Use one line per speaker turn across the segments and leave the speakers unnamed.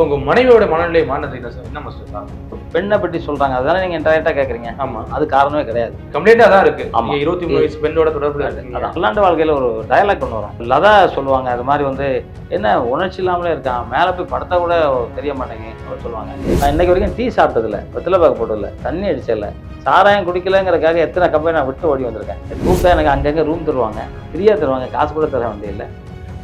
இப்போ உங்க மனைவியோட மனநிலை மாறினது சார் என்ன மாஸ்டர் காரணம்
பெண்ணை பற்றி சொல்றாங்க. அதுதானே நீங்க டைரக்டா கேக்குறீங்க.
ஆமா.
அது காரணமே கிடையாது.
கம்ப்ளீட்டா தான் இருக்கு.
ஆமா.
நீங்க இருபத்தி மூணு வயசு பெண்ணோட இருக்கீங்க.
அதான். அல்லாண்டு வாழ்க்கையில ஒரு டயலாக் ஒன்று வரும். லதா சொல்லுவாங்க அது மாதிரி வந்து என்ன உணர்ச்சி இல்லாமலே இருக்கான். மேலே போய் படுத்தா கூட தெரிய மாட்டேங்க அப்படின்னு சொல்லுவாங்க. நான் இன்னைக்கு வரைக்கும் டீ சாப்பிட்டதில்ல. வெத்தலை பாக்கு போட்டதில்ல. தண்ணி அடிச்சதில்ல. சாராயம் குடிக்கலங்கிறதுக்காக எத்தனை கம்பெனி நான் விட்டு ஓடி வந்திருக்கேன். கூப்பிட்டா எனக்கு அங்கங்கே ரூம் தருவாங்க. ஃப்ரீயாக தருவாங்க. காசு கூட தர வேண்டியதில்லை.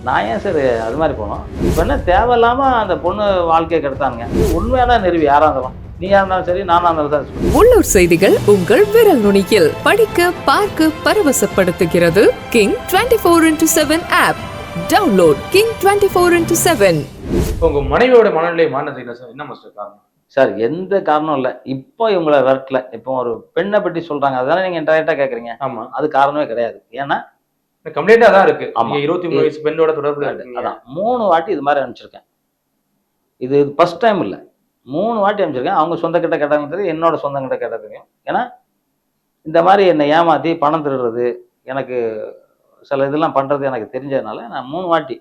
நான் ஏன் சார் அது மாதிரி போனோம்? இப்போ என்ன தேவையில்லாம அந்த பொண்ணு வாழ்க்கையை கெடுத்தானுங்க. உண்மையான நிறுவி யாராக இருந்தாலும். நீயா இருந்தாலும் சரி நானா இருந்தாலும் சரி.
உள்ளூர் செய்திகள் உங்கள் விரல் நுனியில் படிக்க பார்க்க பரவசப்படுத்துகிறது. King twenty four into seven app download king twenty four into seven
உங்க மனைவியோட மனநிலை மாறினது சார்? என்ன மாஸ்டர் காரணம்?
சார் எந்த காரணம் இல்லை. இப்போ இவங்களை விரட்டல இப்போ ஒரு பெண்ணை பற்றி சொல்றாங்க. அதுதானே நீங்க டைரக்டா கேட்குறீங்க
ஆமா.
அது காரணமே கிடையாது. ஏன்னா
கம்ப்ளீட்டா தான் இருக்கு.
ஆமா.
இருபத்தி மூணு வயசு பெண்ணோட இருக்கீங்க.
அதான். மூணு வாட்டி இது மாதிரி அனுப்பிச்சிருக்கேன். இது ஃபர்ஸ்ட் டைம் இல்லை. மூணு வாட்டி அனுப்பிச்சிருக்கேன். அவங்க சொந்த கிட்ட கேட்டாங்க தெரியும் என்னோட சொந்த கிட்ட கேட்ட தெரியும் ஏன்னா இந்த மாதிரி என்னை ஏமாத்தி பணம் திருடுறது எனக்கு சில இதெல்லாம் பண்றது எனக்கு தெரிஞ்சதுனால நான் மூணு வாட்டி.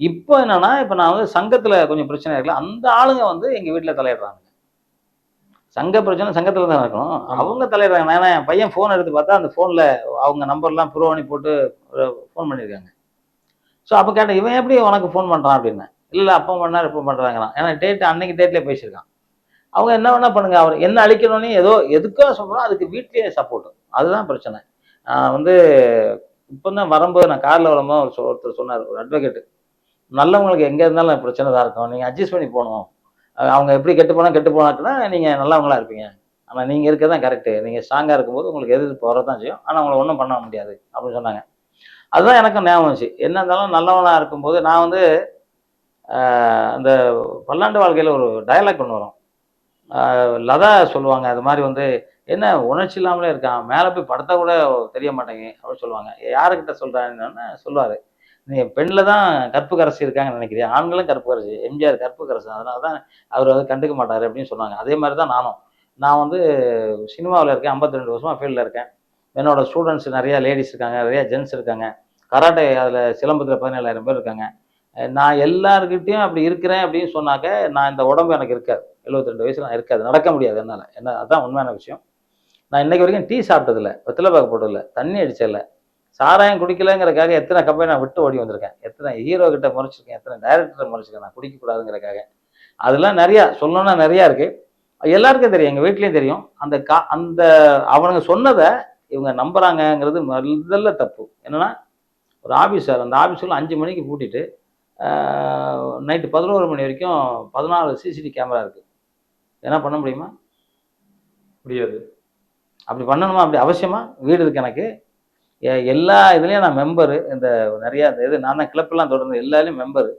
இப்போ என்னன்னா இப்போ நான் வந்து சங்கத்துல கொஞ்சம் பிரச்சனை இருக்குல்ல அந்த ஆளுங்க வந்து எங்க வீட்டில் தலையிடுறாங்க. சங்க பிரச்சனை சங்கத்துல தான் இருக்கணும்
ஆமா.
அவங்க தலையிடுறாங்க ஏன்னா என் பையன் ஃபோன் எடுத்து பார்த்தா அந்த ஃபோனில் அவங்க நம்பர்லாம் ப்ரூவ் பண்ணி போட்டு ஃபோன் பண்ணியிருக்காங்க ஸோ அப்போ கேட்டேன் இவன் எப்படி உனக்கு ஃபோன் பண்ணுறான் அப்படின்னு. இல்லை அப்போ பண்ணார் இப்போ பண்ணுறாங்களாம் ஏன்னா டேட் அன்னைக்கு டேட்லேயே பேசியிருக்கான். அவங்க என்ன வேணா பண்ணுங்க அவர் என்ன அழிக்கணும்னு ஏதோ எதுக்கோ சொல்கிறோம் அதுக்கு வீட்லேயே சப்போர்ட் அதுதான் பிரச்சனை. நான் வந்து இப்போ தான் வரும்போது நான் காரில் வரும்போது ஒருத்தர் சொன்னார் ஒரு அட்வொகேட் நல்லவங்களுக்கு எங்கே இருந்தாலும் பிரச்சனை தான் இருக்கும். நீங்கள் அட்ஜஸ்ட் பண்ணி போகணும். அவங்க எப்படி கெட்டு போனால் கெட்டு போனாக்குன்னா நீங்கள் நல்லவங்களா இருப்பீங்க. ஆனால் நீங்கள் இருக்க தான் கரெக்டு நீங்கள் ஸ்ட்ராங்காக இருக்கும்போது உங்களுக்கு எது போகிறது தான் செய்யும். ஆனால் உங்களை ஒன்றும் பண்ண முடியாது அப்படின்னு சொன்னாங்க. அதுதான் எனக்கும் ஞாபகம் வந்துச்சு. என்ன இருந்தாலும் நல்லவனாக இருக்கும்போது நான் வந்து அந்த பல்லாண்டு வாழ்க்கையில் ஒரு டயலாக் ஒன்று வரும். லதா சொல்லுவாங்க அது மாதிரி வந்து என்ன உணர்ச்சி இல்லாமலே இருக்கான். மேலே போய் படத்தை கூட தெரிய மாட்டேங்க அப்படின்னு சொல்லுவாங்க. யாருக்கிட்ட சொல்கிறான்னு சொல்லுவார். பெண்ணில் தான் கற்பு கரசி இருக்காங்கன்னு நினைக்கிறேன். ஆண்களும் கற்பு கரசி எம்ஜிஆர் கற்பு கரசி அதனால தான் அவர் வந்து கண்டுக்க மாட்டார் அப்படின்னு சொன்னாங்க. அதே மாதிரி தான் நானும். நான் வந்து சினிமாவில் இருக்கேன் 52 ரெண்டு வருஷமாக ஃபீல்டில் இருக்கேன். என்னோடய ஸ்டூடெண்ட்ஸ் நிறையா லேடிஸ் இருக்காங்க நிறையா ஜென்ஸ் இருக்காங்க. கராட்டே அதில் சிலம்பத்தில் பதினேழாயிரம் பேர் இருக்காங்க. நான் எல்லாருக்கிட்டையும் அப்படி இருக்கிறேன் அப்படின்னு சொன்னாக்க நான் இந்த உடம்பு எனக்கு இருக்காது. 72 ரெண்டு வயசுல நான் இருக்காது. நடக்க முடியாது என்னால். என்ன அதான் உண்மையான விஷயம். நான் இன்றைக்கி வரைக்கும் டீ சாப்பிட்டதில்ல. வெத்தலை பாக்கு போட்டதில்லை. தண்ணி அடிச்சதில்லை. சாராயம் குடிக்கலங்கிறக்காக எத்தனை கம்பெனி நான் விட்டு ஓடி வந்திருக்கேன்? எத்தனை ஹீரோ கிட்ட முறைச்சிருக்கேன்? எத்தனை டைரக்டரை முறைச்சிருக்கேன்? நான் குடிக்கக்கூடாதுங்கிறக்காக அதெல்லாம் நிறையா சொல்லணும்னா நிறையா இருக்கு. எல்லாருக்கும் தெரியும் எங்கள் வீட்லேயும் தெரியும். அந்த கா அந்த அவனுங்க சொன்னதை இவங்க நம்புறாங்கங்கிறது முதல்ல தப்பு. என்னன்னா ஒரு ஆஃபீஸர் அந்த ஆஃபீஸில் அஞ்சு மணிக்கு பூட்டிட்டு நைட்டு பதினோரு மணி வரைக்கும் பதினாலு சிசிடிவி கேமரா இருக்குது என்ன பண்ண முடியுமா?
முடியாது.
அப்படி பண்ணணுமா? அப்படி அவசியமா? வீடு இருக்கு எனக்கு. எல்லா இதுலேயும் நான் மெம்பரு இந்த நிறையா இந்த இது நான் தான் கிளப்லாம் தொடர்ந்து எல்லாத்துலேயும் மெம்பரு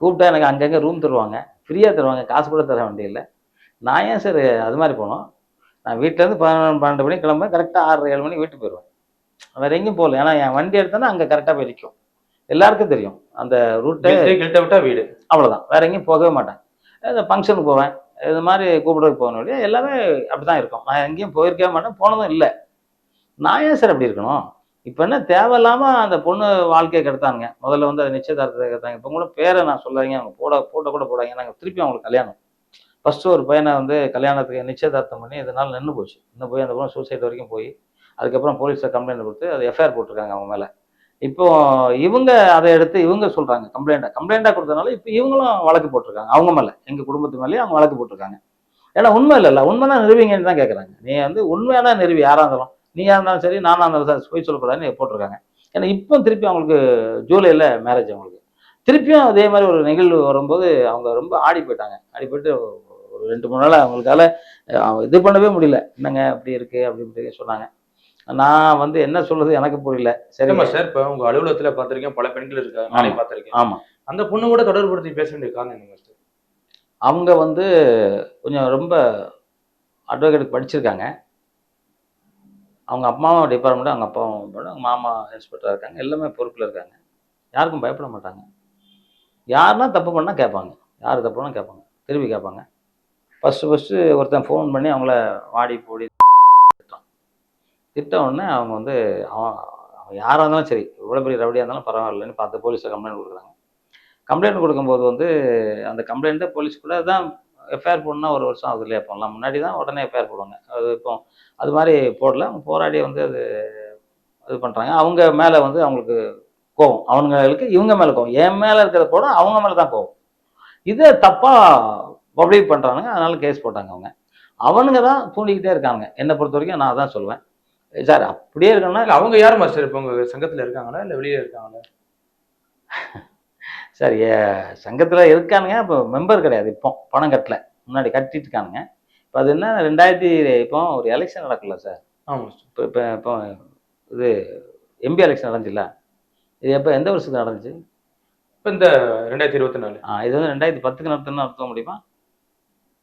கூப்பிட்டா எனக்கு அங்கங்கே ரூம் தருவாங்க. ஃப்ரீயாக தருவாங்க. காசு கூட தர வேண்டியதில்லை. நான் ஏன் சார் அது மாதிரி போனோம்? நான் வீட்டிலேருந்து பதினொன்று பன்னெண்டு மணி கிளம்ப கரெக்டாக ஆறு ஏழு மணி வீட்டுக்கு போயிடுவேன் வேற எங்கேயும் போகல. ஏன்னா என் வண்டி எடுத்தேன்னா அங்கே கரெக்டாக போய் நிற்கும் எல்லாருக்கும் தெரியும். அந்த ரூட்டை
கிட்ட விட்டா வீடு.
அவ்வளோதான் வேற எங்கேயும் போகவே மாட்டேன். இந்த ஃபங்க்ஷனுக்கு போவேன். இது மாதிரி கூப்பிடுறதுக்கு போகணும் இல்லையா? எல்லாமே அப்படி தான் இருக்கும். நான் எங்கேயும் போயிருக்கவே மாட்டேன். போனதும் இல்லை. நான் ஏன் சார் அப்படி இருக்கணும்? இப்போ என்ன தேவையில்லாமல் அந்த பொண்ணு வாழ்க்கையை கெடுத்தாங்க முதல்ல வந்து அதை நிச்சயதார்த்தத்தை கெடுத்தாங்க. இப்போ கூட பேரை நான் சொல்லாதீங்க. அவங்க போட போட்ட கூட போடாங்க நாங்கள் திருப்பி அவங்களுக்கு கல்யாணம். ஃபஸ்ட்டு ஒரு பையனை வந்து கல்யாணத்துக்கு நிச்சயதார்த்தம் பண்ணி இதனால் நின்று போச்சு. இன்னும் போய் அந்த பொண்ணு சூசைட் வரைக்கும் போய் அதுக்கப்புறம் போலீஸில் கம்ப்ளைண்ட் கொடுத்து அது எஃப்ஐஆர் போட்டிருக்காங்க அவங்க மேலே. இப்போ இவங்க அதை எடுத்து இவங்க சொல்கிறாங்க கம்ப்ளைண்ட்டாக கம்ப்ளைண்ட்டாக கொடுத்தனால இப்போ இவங்களும் வழக்கு போட்டிருக்காங்க. அவங்க மேலே எங்கள் குடும்பத்து மேலேயும் அவங்க வழக்கு போட்டிருக்காங்க. ஏன்னா உண்மை இல்லைல்ல. உண்மைனா நிறுவிங்கன்னு தான் கேட்குறாங்க நீ வந்து உண்மையான நிறுவி யாராக இருந்தாலும். நீயா இருந்தாலும் சரி நானா இருந்தாலும் சரி போய் சொல்லக்கூடாதுன்னு போட்டிருக்காங்க. ஏன்னா இப்போ திருப்பி அவங்களுக்கு ஜூலையில் மேரேஜ் அவங்களுக்கு. திருப்பியும் அதே மாதிரி ஒரு நிகழ்வு வரும்போது அவங்க ரொம்ப ஆடி போயிட்டாங்க. ஆடி போயிட்டு ஒரு ரெண்டு மூணு நாள் அவங்களுக்கால இது பண்ணவே முடியல. என்னங்க அப்படி இருக்கு அப்படி இப்படி சொன்னாங்க. நான் வந்து என்ன சொல்றது எனக்கு புரியல. சரி.
சரிம்மா சார் இப்போ உங்க அலுவலகத்துல பார்த்திருக்கேன் பல பெண்கள் இருக்காங்க நானே. பார்த்திருக்கேன்.
ஆமா.
அந்த பொண்ணு கூட தொடர்புபடுத்தி பேச வேண்டிய காரணம்
அவங்க வந்து கொஞ்சம் ரொம்ப அட்வொகேட் படிச்சிருக்காங்க. அவங்க அம்மாவும் டிபார்ட்மெண்ட்டு அவங்க அப்பாவும் அவங்க மாமா இன்ஸ்பெக்டராக இருக்காங்க. எல்லாமே பொறுப்பில் இருக்காங்க. யாருக்கும் பயப்பட மாட்டாங்க. யாருன்னா தப்பு பண்ணால் கேட்பாங்க. யார் தப்பு பண்ணால் கேட்பாங்க. திருப்பி கேட்பாங்க. ஃபஸ்ட்டு ஃபஸ்ட்டு ஒருத்தன் ஃபோன் பண்ணி அவங்கள வாடி போடி திட்டான். திட்ட உடனே அவங்க வந்து அவன் அவன் யாராக இருந்தாலும் சரி இவ்வளோ பெரிய ரவுடியாக இருந்தாலும் பரவாயில்லன்னு பார்த்து போலீஸில் கம்ப்ளைண்ட் கொடுக்குறாங்க. கம்ப்ளைண்ட் கொடுக்கும்போது வந்து அந்த கம்ப்ளைண்ட்டை போலீஸ் கூட தான் எஃப்ஐஆர் போடணும்னா ஒரு வருஷம் ஆகுது இல்லையா முன்னாடி தான் உடனே எஃப்ஐஆர் போடுவாங்க. அது இப்போ அது மாதிரி போடல. அவங்க போராடி வந்து அது இது பண்ணுறாங்க அவங்க மேலே வந்து அவங்களுக்கு கோவம். அவங்களுக்கு இவங்க மேலே கோவம். என் மேலே இருக்கிறத போட அவங்க மேலே தான் கோவம். இதை தப்பாக பப்ளிக் பண்ணுறானுங்க அதனால கேஸ் போட்டாங்க அவங்க. அவனுங்க தான் தூண்டிக்கிட்டே இருக்காங்க. என்னை பொறுத்த வரைக்கும் நான் அதான் சொல்லுவேன். சார் அப்படியே இருக்கணும்னா
இல்ல அவங்க யார் மாஸ்டர் இப்போ உங்க சங்கத்துல இருக்காங்களா? இல்ல வெளியே இருக்காங்களா?
சார் சங்கத்தில் இருக்கானுங்க. இப்போ மெம்பர் கிடையாது. இப்போ பணம் கட்டல. முன்னாடி கட்டிட்டு இருக்கானுங்க. இப்போ அது என்ன ரெண்டாயிரத்தி இப்போ ஒரு எலெக்ஷன் நடக்கல சார்
ஆமா மாஸ்டர்
இப்போ இப்போ இப்போ இது எம்பி எலெக்ஷன் நடந்துச்சுல்ல? இது எப்போ எந்த வருஷத்துக்கு நடந்துச்சு?
இப்போ இந்த ரெண்டாயிரத்தி இருபத்தி நாலு.
ஆ இது வந்து ரெண்டாயிரத்தி பத்துக்கு நடத்துன்னு நடத்த முடியுமா?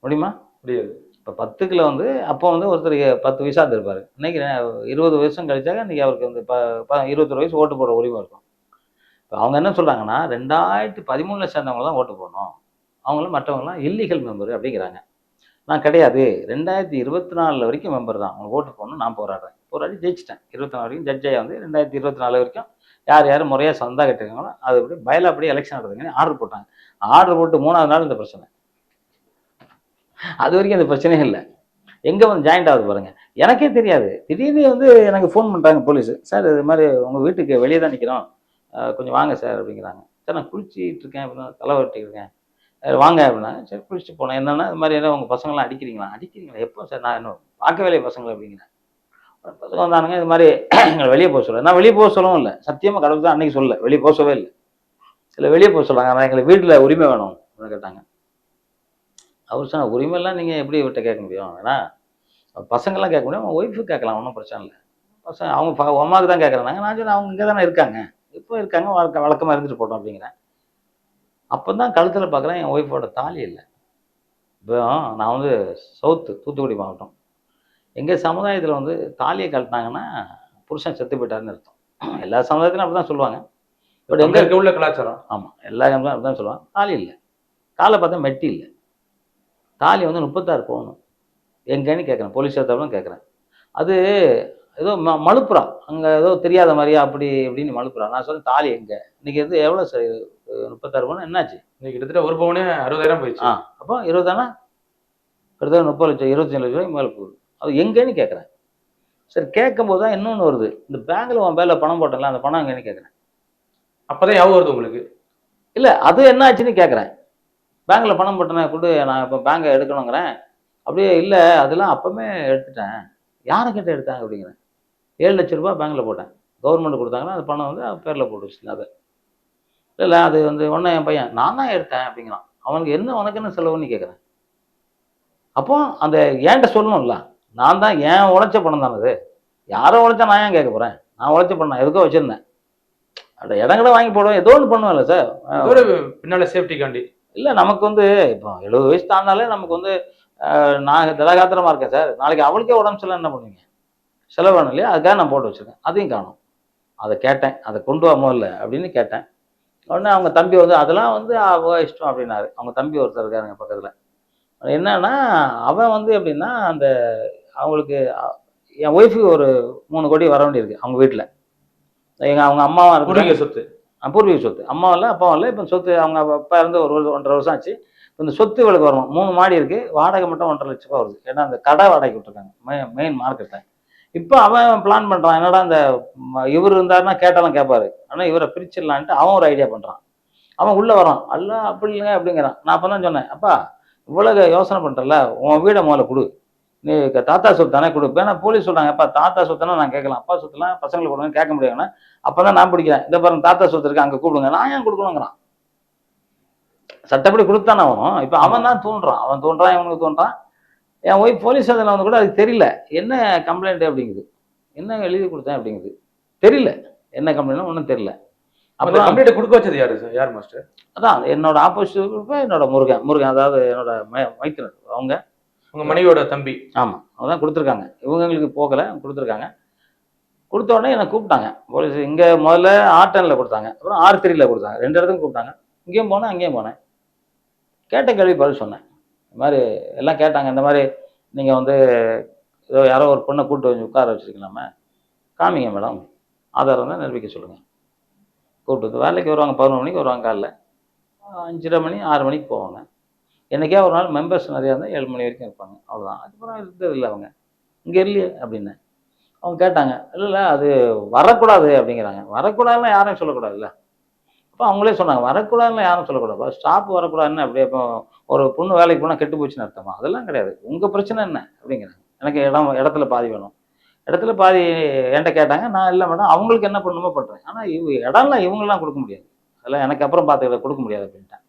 முடியுமா?
முடியாது.
இப்போ பத்துக்குள்ள வந்து அப்போ வந்து ஒருத்தருக்கு பத்து வயசாக இருந்திருப்பாரு இன்னைக்கு இருபது வருஷம் கழிச்சாக இன்னைக்கு அவருக்கு வந்து ப ப இருபத்தொரு வயசு ஓட்டு போட உரிமை இருக்கும். இப்போ அவங்க என்ன சொல்கிறாங்கன்னா ரெண்டாயிரத்தி பதிமூணில் சேர்ந்தவங்க தான் ஓட்டு போடணும். அவங்களும் மற்றவங்களாம் இல்லீகல் மெம்பர் அப்படிங்கிறாங்க. நான் கிடையாது. ரெண்டாயிரத்தி இருபத்தி நாலில் வரைக்கும் மெம்பர் தான். அவங்க ஓட்டு போடணும் நான் போராடுறேன். போராடி ஜெயிச்சிட்டேன். இருபத்தி நாலு வரைக்கும் ஜட்ஜாக வந்து ரெண்டாயிரத்தி இருபத்தி நாலு வரைக்கும் யார் யார் முறையாக சொந்தா கட்டிருக்காங்களோ அது அப்படி பயலா அப்படி எலெக்ஷன் நடத்துங்கன்னு ஆர்டர் போட்டாங்க. ஆர்டர் போட்டு மூணாவது நாள் இந்த பிரச்சனை. அது வரைக்கும் இந்த பிரச்சனையே இல்லை. எங்கே வந்து ஜாயிண்ட் ஆகுது பாருங்க. எனக்கே தெரியாது. திடீர்னு வந்து எனக்கு ஃபோன் பண்ணுறாங்க போலீஸ் சார் இது மாதிரி உங்கள் வீட்டுக்கு வெளியே தான் நிற்கிறோம் கொஞ்சம் வாங்க சார் அப்படிங்கிறாங்க. சார் நான் குளிச்சிட்டு இருக்கேன். அப்படின்னா தலை வெட்டிட்டு இருக்கேன். வாங்க அப்படின்னா சரி குளிச்சுட்டு போனேன் என்னென்னா இது மாதிரி உங்கள் பசங்களாம் அடிக்கிறீங்களா? அடிக்கிறீங்களா? எப்போ சார்? நான் இன்னும் பார்க்க வேலையை பசங்களை அப்படிங்கிறேன் பசங்க வந்தானுங்க இது மாதிரி எங்களை வெளியே போக சொல்ல. நான் வெளியே போக சொல்லவும் இல்லை. சத்தியமாக கடவுள் தான் அன்னைக்கு சொல்ல வெளியே போக சொல்லவே இல்லை. இல்லை வெளியே போக சொல்கிறாங்க ஆனால் எங்களுக்கு வீட்டில் உரிமை வேணும் அப்படின்னு கேட்டாங்க. அவர் சொன்ன உரிமையெல்லாம் நீங்கள் எப்படி விட்ட கேட்க முடியும்? ஏன்னா பசங்கள்லாம் கேட்க முடியும். அவங்க ஒய்ஃபு கேட்கலாம் ஒன்றும் பிரச்சனை இல்லை. பசங்க அவங்க அம்மாவுக்கு தான் கேட்குறாங்க. நான் சொன்னேன் அவங்க இங்கே தானே இருக்காங்க. இப்போ இருக்காங்க? வழக்க வழக்கமாக இருந்துட்டு போட்டோம் அப்படிங்கிறேன். அப்போ தான் கழுத்தில் பார்க்குறேன் என் ஒய்ஃபோட தாலி இல்லை. இப்போ நான் வந்து சவுத்து தூத்துக்குடி மாவட்டம். எங்கள் சமுதாயத்தில் வந்து தாலியை கழட்டினாங்கன்னா புருஷன் செத்து போயிட்டாருன்னு அர்த்தம். எல்லா சமுதாயத்திலும் அப்படி தான் சொல்லுவாங்க. பட் எங்கே
இருக்க உள்ள கலாச்சாரம்.
ஆமாம் எல்லா இடமும் அப்படி தான் சொல்லுவாங்க. தாலி இல்லை. காலை பார்த்தா மெட்டி இல்லை. தாலி வந்து முப்பத்தாறு போகணும் எங்கேன்னு கேட்குறேன் போலீஸ் ஸ்டேஷன் கேட்குறேன் அது ஏதோ ம மழுப்புறான் அங்கே ஏதோ தெரியாத மாதிரியா அப்படி இப்படின்னு மழுப்புறான் நான் சொன்னேன் தாலி எங்கே? இன்னைக்கு வந்து எவ்வளோ சார் முப்பத்தாறு பவுன். என்னாச்சு?
கிட்டத்தட்ட ஒரு பவுனே அறுபதாயிரம் போயிடுச்சு.
ஆ. அப்போ இருபதானா? கிட்டத்தட்ட முப்பது லட்சம் இருபத்தஞ்சு லட்சம் ரூபாய்க்கு மேலே போகுது. அது எங்கேன்னு கேட்குறேன். சரி கேட்கும்போது தான் இன்னொன்று வருது. இந்த பேங்க்கில் உன் பேரில் பணம் போட்டல அந்த பணம் எங்கேன்னு கேட்குறேன்.
அப்பதான் ஞாபகம் வருது உங்களுக்கு?
இல்லை அது என்ன ஆச்சுன்னு கேட்குறேன். பேங்க்கில் பணம் போட்டேனே கொடு நான் இப்போ பேங்கை எடுக்கணுங்கிறேன். அப்படியே இல்லை அதெல்லாம் அப்போவே எடுத்துட்டேன். யாரை கிட்ட எடுத்தாங்க அப்படிங்கிறேன். ஏழு லட்ச ரூபாய் பேங்க்கில் போட்டேன். கவர்மெண்ட் கொடுத்தாங்கன்னா அந்த பணம் வந்து பேரில் போட்டு வச்சுருந்தேன் அதை. இல்லை அது வந்து ஒன்று என் பையன். நான் தான் எடுத்தேன் அப்படிங்கிறான். அவனுக்கு என்ன உனக்கு என்ன செலவுன்னு கேட்குறேன் அப்போ அந்த ஏன்ட்ட சொல்லணும்ல. நான் தான் ஏன் உழைச்ச பணம் தானே அது? யாரோ உழைச்சா நான் ஏன் கேட்க போகிறேன் நான் உழைச்ச பணம் எதுக்கோ வச்சுருந்தேன். அந்த இடங்கட வாங்கி போடுவேன் ஏதோ ஒன்று பண்ணுவேன்ல சார்
பின்னால சேஃப்டிக்காண்டி
இல்லை நமக்கு வந்து இப்போ எழுபது வயசு தாண்டாலே நமக்கு வந்து நான் திலகாத்திரமா இருக்கேன் சார் நாளைக்கு அவளுக்கே உடம்பு சரியில்லை என்ன பண்ணுவீங்க? செலவு வேணும் இல்லையா அதுக்காக நான் போட்டு வச்சிருக்கேன். அதையும் காணும். அதை கேட்டேன். அதை கொண்டு வா முதல்ல அப்படின்னு கேட்டேன். உடனே அவங்க தம்பி வந்து அதெல்லாம் வந்து அவ இஷ்டம் அப்படின்னாரு. அவங்க தம்பி ஒருத்தர் இருக்காருங்க பக்கத்தில். என்னன்னா அவன் வந்து எப்படின்னா அந்த அவங்களுக்கு என் ஒய்ஃபுக்கு ஒரு மூணு கோடி வர வேண்டியிருக்கு அவங்க வீட்டில் எங்கள் அவங்க அம்மாவும் இருக்கு
சொத்து.
பூர்வீக சொத்து. அம்மாவும் இல்லை அப்பாவும் இல்லை. இப்போ சொத்து அவங்க அப்பா இருந்து ஒரு ஒன்றரை வருஷம் ஆச்சு. இப்ப இந்த சொத்து இவளுக்கு வரணும். மூணு மாடி இருக்கு. வாடகை மட்டும் ஒன்றரை லட்ச ரூபா வருது. ஏன்னா அந்த கடை வாடகை விட்டுருக்காங்க. மெயின் மெயின் மார்க்கெட்டில் இப்போ அவன் பிளான் பண்ணுறான் என்னடா இந்த இவர் இருந்தாருன்னா கேட்டாலும் கேட்பாரு ஆனால் இவரை பிரிச்சிடலான்ட்டு அவன் ஒரு ஐடியா பண்ணுறான் அவன் உள்ளே வரான். அல்ல அப்படி இல்லைங்க அப்படிங்கிறான். நான் அப்போ தான் சொன்னேன் அப்பா இவ்வளோ யோசனை பண்ணுறல உன் வீடை முதல்ல கொடு. நீ தாத்தா சொத்து தானே கொடு. ஏன்னா போலீஸ் சொல்கிறாங்க அப்பா தாத்தா சொத்துனா நான் கேட்கலாம். அப்பா சொத்துலாம் பசங்களுக்கு கொடுங்க கேட்க முடியாதுன்னா அப்பதான் நான் பிடிக்கிறேன். இந்த பாருங்க தாத்தா சொத்து இருக்கு அங்கே கூப்பிடுங்க. நான் ஏன் கொடுக்கணுங்கிறான். சட்டப்படி கொடுத்தானே அவன். இப்போ அவன் தான் தூண்டுறான். அவன் தூண்டுறான் இவனுக்கு தோன்றான் என் ஒய்ஃப் போலீஸ் ஸ்டேஷனில் வந்து கூட அதுக்கு தெரியல. என்ன கம்ப்ளைண்ட் அப்படிங்குது? என்ன எழுதி கொடுத்தேன் அப்படிங்குது? தெரியல. என்ன கம்ப்ளைண்ட் ஒன்றும் தெரியல. அப்புறம்
கம்ப்ளைண்ட் கொடுக்க வச்சது யாரு சார் யார் மாஸ்டர்
அதான் என்னோட ஆப்போசிட் குரூப் என்னோட முருகன். முருகன் அதாவது என்னோட மைத்தினர் அவங்க.
உங்க மனைவியோட தம்பி.
ஆமாம் அதான் கொடுத்துருக்காங்க. இவங்களுக்கு போகல கொடுத்துருக்காங்க. கொடுத்த உடனே என்னை கூப்பிட்டாங்க. போலீஸ் இங்கே முதல்ல ஆர்டனில் கொடுத்தாங்க. அப்புறம் ஆர் த்ரீல கொடுத்தாங்க. ரெண்டு இடத்துக்கும் கூப்பிட்டாங்க. இங்கேயும் போனேன் அங்கேயும் போனேன். கேட்ட கேள்வி பதில் சொன்னேன். இந்த மாதிரி எல்லாம் கேட்டாங்க. இந்த மாதிரி நீங்கள் வந்து ஏதோ யாரோ ஒரு பொண்ணை கூப்பிட்டு வந்து உட்கார வச்சுருக்கலாமே. காமிங்க மேடம். ஆதாரம் தான் நிரூபிக்க சொல்லுங்கள் கூப்பிட்டு வந்து வேலைக்கு வருவாங்க. பதினொரு மணிக்கு வருவாங்க காலைல. அஞ்சரை மணி ஆறு மணிக்கு போவாங்க. என்னைக்கே ஒரு நாள் மெம்பர்ஸ் நிறையா இருந்தால் ஏழு மணி வரைக்கும் இருப்பாங்க. அவ்வளோதான் அதுக்கப்புறம் இருந்தது இல்லை அவங்க. இங்கே இல்லையே அப்படின்னு. அவங்க கேட்டாங்க. இல்லை இல்லை அது வரக்கூடாது அப்படிங்கிறாங்க. வரக்கூடாதுன்னா யாரும் சொல்லக்கூடாதுல்ல. அப்போ அவங்களே சொன்னாங்க. வரக்கூடாதுன்னு யாரும் சொல்லக்கூடாது. ஸ்டாப் வரக்கூடாதுன்னு அப்படியே இப்போ ஒரு பொண்ணு வேலைக்கு போனால் கெட்டு போச்சுன்னு அர்த்தமா? அதெல்லாம் கிடையாது. உங்கள் பிரச்சனை என்ன? அப்படிங்கிறாங்க. எனக்கு இடம் இடத்துல பாதி வேணும். இடத்துல பாதி என்கிட்ட கேட்டாங்க. நான் இல்லை மேடம் அவங்களுக்கு என்ன பண்ணணுமோ பண்ணுறேன் ஆனால் இவ இடம்லாம் இவங்களாம் கொடுக்க முடியாது. அதெல்லாம் எனக்கு அப்புறம் பார்த்துக்கிட்ட கொடுக்க முடியாது அப்படின்ட்டேன்.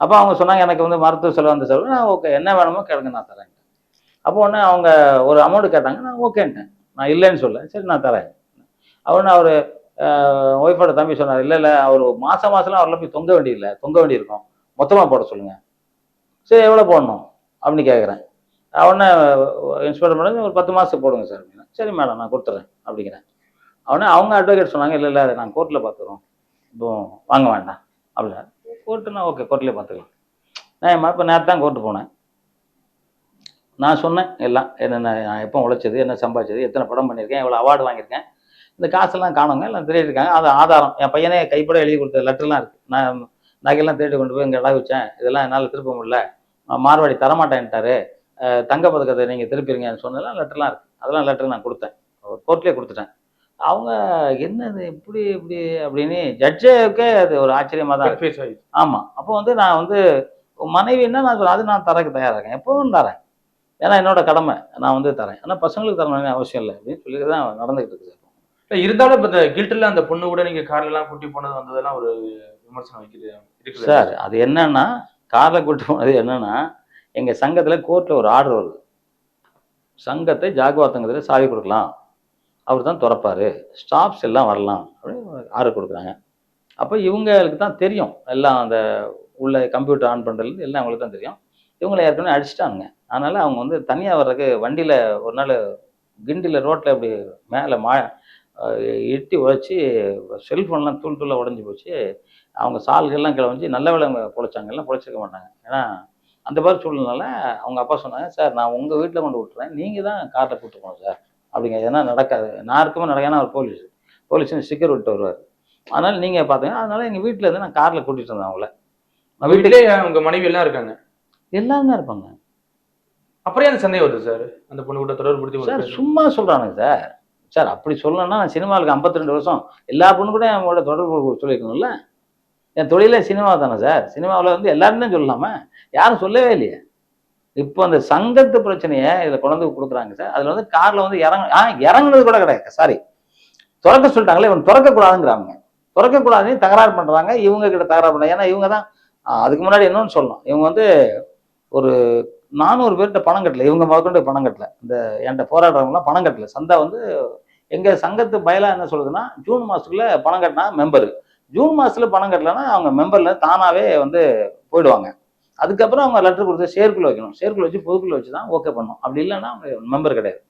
அப்போ அவங்க சொன்னாங்க எனக்கு வந்து மருத்துவ செலவு அந்த செலவு. நான் ஓகே என்ன வேணுமோ கிடங்க நான் தரேன். அப்போ ஒன்று அவங்க ஒரு அமௌண்ட் கேட்டாங்க. நான் ஓகேன்ட்டேன். நான் இல்லைன்னு சொல்ல சரி நான் தரேன். அவனு அவர் ஒய்ஃபோட தம்பி சொன்னார் இல்லை இல்லை அவர் மாதம் மாதம்லாம் அவரில் போய் தொங்க வேண்டியதில்லை. தொங்க வேண்டியிருக்கும். மொத்தமாக போட சொல்லுங்கள் சரி எவ்வளோ போடணும் அப்படின்னு கேட்குறேன். அவனே இன்ஸ்பெக்டர் மேடம் ஒரு பத்து மாதத்துக்கு போடுங்க சார் அப்படின்னா சரி மேடம் நான் கொடுத்துட்றேன் அப்படிங்கிறேன். அவனே அவங்க அட்வொகேட் சொன்னாங்க இல்லை இல்லை அதை நான் கோர்ட்டில் பார்த்துக்குறோம் இப்போ வாங்க வேண்டாம். அப்படின்னா கோர்ட்டுனா ஓகே கோர்ட்லேயே பார்த்துக்கலாம் நான் இப்போ நேரத்து தான் கோர்ட்டு போனேன். நான் சொன்னேன் எல்லாம் என்னென்ன நான் எப்போ உழைச்சது என்ன சம்பாதிச்சது எத்தனை படம் பண்ணியிருக்கேன் எவ்வளோ அவார்டு வாங்கியிருக்கேன். இந்த காசெல்லாம் காணுங்க எல்லாம் தெரியிருக்காங்க இருக்காங்க. அது ஆதாரம். என் பையனே கைப்பட எழுதி கொடுத்த லெட்டர்லாம் இருக்குது நான் நகையெல்லாம் தேடி கொண்டு போய் இங்கே இடம் வச்சேன். இதெல்லாம் என்னால் திருப்ப முடியல. மார்வாடி தரமாட்டேன்ட்டாரு. தங்க பதக்கத்தை நீங்கள் திருப்பிடுங்கன்னு சொன்னதெல்லாம் லெட்டர்லாம் இருக்குது அதெல்லாம் லெட்டர் நான் கொடுத்தேன். கோர்ட்லேயே கொடுத்துட்டேன். அவங்க என்னது இப்படி இப்படி அப்படின்னு ஜட்ஜுக்கே அது ஒரு ஆச்சரியமாக தான் இருக்கு. ஆமாம் அப்போ வந்து நான் வந்து மனைவின்னா நான் சொல்ல- அது நான் தரக்கு தயாராக இருக்கேன். எப்பவும் தரேன். ஏன்னா என்னோட கடமை. நான் வந்து தரேன். ஆனால் பசங்களுக்கு தரணும்னு அவசியம் இல்லை அப்படின்னு சொல்லி தான் நடந்துகிட்டு இருக்குது.
இல்ல, இருந்தாலும் இப்ப இந்த கில்ட்ல அந்த பொண்ணு கூட நீங்க கார்ல எல்லாம் கூட்டி போனது வந்ததெல்லாம் ஒரு விமர்சனம் வைக்கிறது
சார் அது என்னன்னா காரில் கூட்டு போனது என்னன்னா எங்கள் சங்கத்தில் கோர்ட்டில் ஒரு ஆர்டர் வருது. சங்கத்தை ஜாகுவாத்தங்கத்தில் சாவி கொடுக்கலாம். அவர் தான் திறப்பாரு. ஸ்டாஃப்ஸ் எல்லாம் வரலாம் அப்படின்னு ஆர்டர் கொடுக்குறாங்க. அப்போ இவங்களுக்கு தான் தெரியும். எல்லாம் அந்த உள்ள கம்ப்யூட்டர் ஆன் பண்ணுறது எல்லாம் அவங்களுக்கு தான் தெரியும். இவங்களை ஏற்கனவே அடிச்சிட்டாங்க அதனால் அவங்க வந்து தனியாக வர்றதுக்கு வண்டியில் ஒரு நாள் கிண்டியில் ரோட்டில் அப்படி மேலே மா எட்டி உழைச்சி செல்ஃபோன்லாம் தூள் தூளாக உடஞ்சி போச்சு. அவங்க சால்கள்லாம் கிளம்பி நல்ல வேலை பொழைச்சாங்க. எல்லாம் பொழைச்சிருக்க மாட்டாங்க. ஏன்னா அந்த மாதிரி சூழ்நிலை அவங்க அப்பா சொன்னாங்க சார் நான் உங்கள் வீட்டில் கொண்டு விட்டுறேன். நீங்கள் தான் காரில் கூட்டு போகணும் சார். அப்படிங்க ஏன்னா நடக்காது. நான் இருக்குமே நடக்க ஏன்னா அவர் போலீஸ் போலீஸ் ஸ்டிக்கர் விட்டு வருவார். அதனால் நீங்கள் பார்த்தீங்க அதனால எங்கள் வீட்டில் இருந்து நான் காரில் கூட்டிகிட்டு இருந்தேன் அவங்கள.
வீட்டிலே உங்க மனைவி எல்லாம் இருக்காங்க?
எல்லாருமே இருப்பாங்க.
அப்புறம் ஏன் சந்தேகம் வருது சார்? அந்த பொண்ணு கூட ஒரு
சார் சும்மா சொல்கிறானுங்க சார். சார் அப்படி சொல்லணும்னா நான் சினிமாவுக்கு 52 வருஷம் எல்லா பொண்ணு கூட என்னோட தொடர்பு சொல்லியிருக்கணும்ல. என் தொழிலே சினிமா தானே சார். சினிமாவில் வந்து எல்லாருமே சொல்லலாமா. யாரும் சொல்லவே இல்லையே. இப்போ அந்த சங்கத்து பிரச்சனையை இதில் கொண்டு கொடுக்குறாங்க சார். அதில் வந்து காரில் வந்து இறங்க ஆ இறங்குனது கூட கிடையாது. சாரி. திறக்க சொல்லிட்டாங்களே இவன் திறக்கக்கூடாதுங்கிறாங்க. திறக்கக்கூடாதுன்னு தகராறு பண்ணுறாங்க இவங்க கிட்ட தகராறு பண்ணுறாங்க ஏன்னா இவங்க தான் அதுக்கு முன்னாடி என்னன்னு சொல்லணும். இவங்க வந்து ஒரு நானூறு பேர்கிட்ட பணம் கட்டல. இவங்க முதற்கொண்டு பணம் கட்டல. இந்த என்கிட்ட போராடுறவங்களாம் பணம் கட்டல. சந்தா வந்து எங்கள் சங்கத்து பயலா என்ன சொல்லுதுன்னா ஜூன் மாதத்துக்குள்ள பணம் கட்டினா மெம்பரு ஜூன் மாதத்துல பணம் கட்டலைன்னா அவங்க மெம்பரில் தானாகவே வந்து போயிடுவாங்க. அதுக்கப்புறம் அவங்க லெட்டர் கொடுத்து சேர்க்குள்ள வைக்கணும். சேர்க்குள்ள வச்சு பொதுக்குள்ள வச்சு தான் ஓகே பண்ணணும். அப்படி இல்லைன்னா அவங்க மெம்பர் கிடையாது.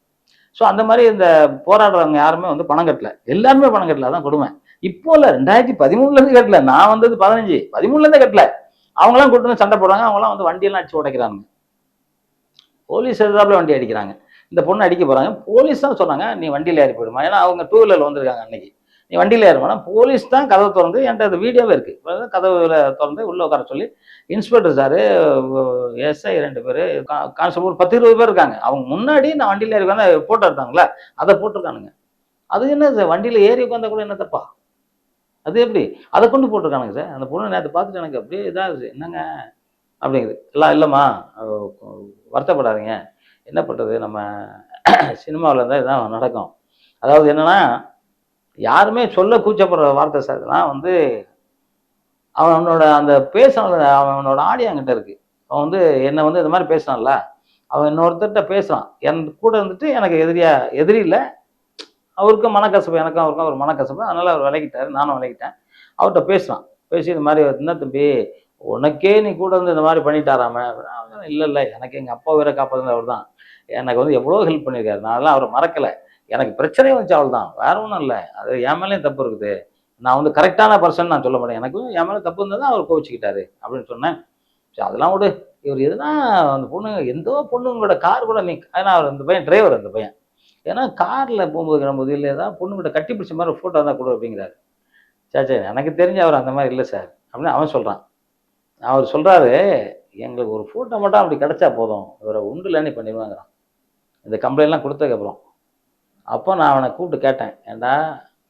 ஸோ அந்த மாதிரி இந்த போராடுறவங்க யாருமே வந்து பணம் கட்டல. எல்லாருமே பணம் கட்டல அதான் கொடுமை. இப்போ இல்லை ரெண்டாயிரத்தி பதிமூணுலேருந்து கட்டல. நான் வந்தது பதினஞ்சு. பதிமூணுலேருந்தே கட்டல. அவங்களாம் கூட்டு வந்து சண்டை போடுறாங்க. அவங்களாம் வந்து வண்டியெல்லாம் அடிச்சு உடைக்கிறாங்க போலீஸ் எதிர்த்தாப்புல வண்டி அடிக்கிறாங்க. இந்த பொண்ணு அடிக்க போகிறாங்க போலீஸ் தான் சொன்னாங்க நீ வண்டியில் ஏறி போயிடுமா. ஏன்னா அவங்க டூ வீலரில் வந்திருக்காங்க அன்னைக்கு. நீ வண்டியில் ஏறுமானா போலீஸ் தான் கதவை திறந்து என்கிட்ட அது வீடியோவே இருக்குது கதவுல திறந்து உள்ளே உட்கார சொல்லி இன்ஸ்பெக்டர் சார் எஸ்ஐ ரெண்டு பேர் கான்ஸ்டபிள் ஒரு பத்து இருபது பேர் இருக்காங்க. அவங்க முன்னாடி நான் வண்டியில் ஏறி உட்காந்து போட்டோ எடுத்தாங்களே அதை போட்டிருக்கானுங்க. அது என்ன சார் வண்டியில் ஏறி உட்காந்தா கூட என்ன தப்பா? அது எப்படி? அதை கொண்டு போட்டிருக்கானுங்க சார் அந்த பொண்ணு நேற்று பார்த்துட்டு எனக்கு அப்படியே இதாகுது. என்னங்க? அப்படிங்குது. இல்லை இல்லைம்மா வருத்தப்படாதீங்க. என்ன பண்ணுறது நம்ம சினிமாவில் இருந்தால் இதுதான் நடக்கும். அதாவது என்னன்னா யாருமே சொல்ல கூச்சப்படுற வார்த்தை சார் இதெல்லாம் வந்து அவனோட அந்த பேசுன அவனோட ஆடியோ என்கிட்ட இருக்குது அவன் வந்து என்னை வந்து இந்த மாதிரி பேசினான்ல அவன் இன்னொருத்தர்கிட்ட பேசுகிறான் என் கூட இருந்துட்டு எனக்கு எதிரியாக எதிரி இல்லை. அவருக்கும் மனக்கசப்பு எனக்கும் அவருக்கும் ஒரு மனக்கசப்பு. அதனால் அவர் விளக்கிட்டார் நானும் விலகிட்டேன். அவர்கிட்ட பேசுகிறான் பேசி இந்த மாதிரி என்ன தம்பி உனக்கே நீ கூட வந்து இந்த மாதிரி பண்ணிட்டாராம. இல்லை இல்லை எனக்கு எங்கள் அப்பா உயிரை காப்பாதுன்னு அவர் தான் எனக்கு வந்து எவ்வளோ ஹெல்ப் பண்ணியிருக்காரு. நான் அதெல்லாம் அவரை மறக்கலை. எனக்கு பிரச்சனை வந்துச்சு அவள் தான் வேற ஒன்றும் இல்லை. அது என் மேலேயும் தப்பு இருக்குது. நான் வந்து கரெக்டான பர்சன் நான் சொல்ல மாட்டேன். எனக்கும் என் மேலே தப்பு இருந்தால் தான் அவர் கோவிச்சுக்கிட்டாரு அப்படின்னு சொன்னேன். சரி அதெல்லாம் விடு. இவர் எதுனா அந்த பொண்ணு எந்தோ பொண்ணுங்களோட கார் கூட நீ ஏன்னா அவர் அந்த பையன் டிரைவர் அந்த பையன். ஏன்னா காரில் போகும்போது போது இல்லை ஏதாவது பொண்ணுங்கிட்ட கட்டி பிடிச்ச மாதிரி ஃபோட்டோ தான் கொடு அப்படிங்கிறாரு. சே சே எனக்கு தெரிஞ்ச அவர் அந்த மாதிரி இல்லை சார் அப்படின்னு அவன் சொல்கிறான் அவர் சொல்கிறாரு எங்களுக்கு ஒரு ஃபோட்டோ மட்டும் அப்படி கிடச்சா போதும். இவரை உண்டு லேனி பண்ணிடுவாங்கிறான். இந்த கம்ப்ளைண்ட்லாம் கொடுத்ததுக்கப்புறம் அப்போ நான் அவனை கூப்பிட்டு கேட்டேன் ஏண்டா